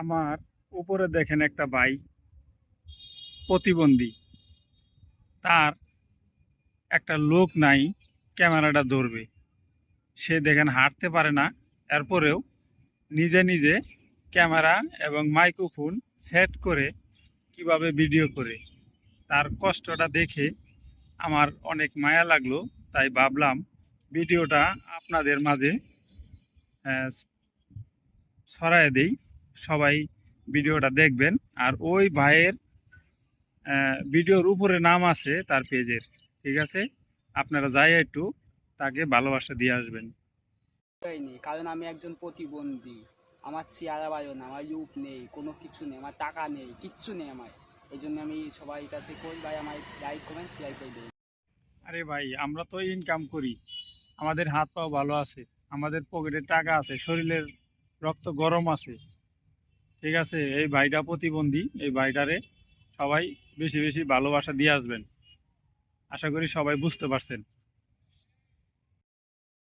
আমার উপরে দেখেন একটা ভাই প্রতিবন্ধী। তার একটা লোক নাই, ক্যামেরাটা ধরবে। সে দেখেন হাঁটতে পারে না, এরপরেও নিজে নিজে ক্যামেরা এবং মাইক্রোফোন সেট করে কীভাবে ভিডিও করে। তার কষ্টটা দেখে আমার অনেক মায়া লাগল, তাই ভাবলাম ভিডিওটা আপনাদের মাঝে ছড়ায় দেই। সবাই ভিডিওটা দেখবেন। আর ওই ভাইয়ের ভিডিওর উপরে নাম আছে তার পেজের ঠিক আছে? আপনারা যাই একটু তাকে ভালোবাসা দিয়ে আসবেন। কারণ আমি একজন প্রতিবন্ধী। আমার চেয়ারা বাজো না আমার রূপ নেই কোনো কিছু নেই আমার টাকা নেই কিচ্ছু নেই আমার। এই জন্য আমি সবাই কাছে করি ভাই আমার লাইক কমেন্ট শেয়ার করে দেবেন আরে ভাই আমরা তো ইনকাম করি। আমাদের হাত পাও ভালো আছে আমাদের পকেটে টাকা আছে শরীরের রক্ত গরম আছে। ঠিক আছে, এই ভাইটা প্রতিবন্ধী, এই ভাইটারে সবাই বেশি বেশি ভালোবাসা দিয়ে আসবেন। আশা করি সবাই বুঝতে পারছেন।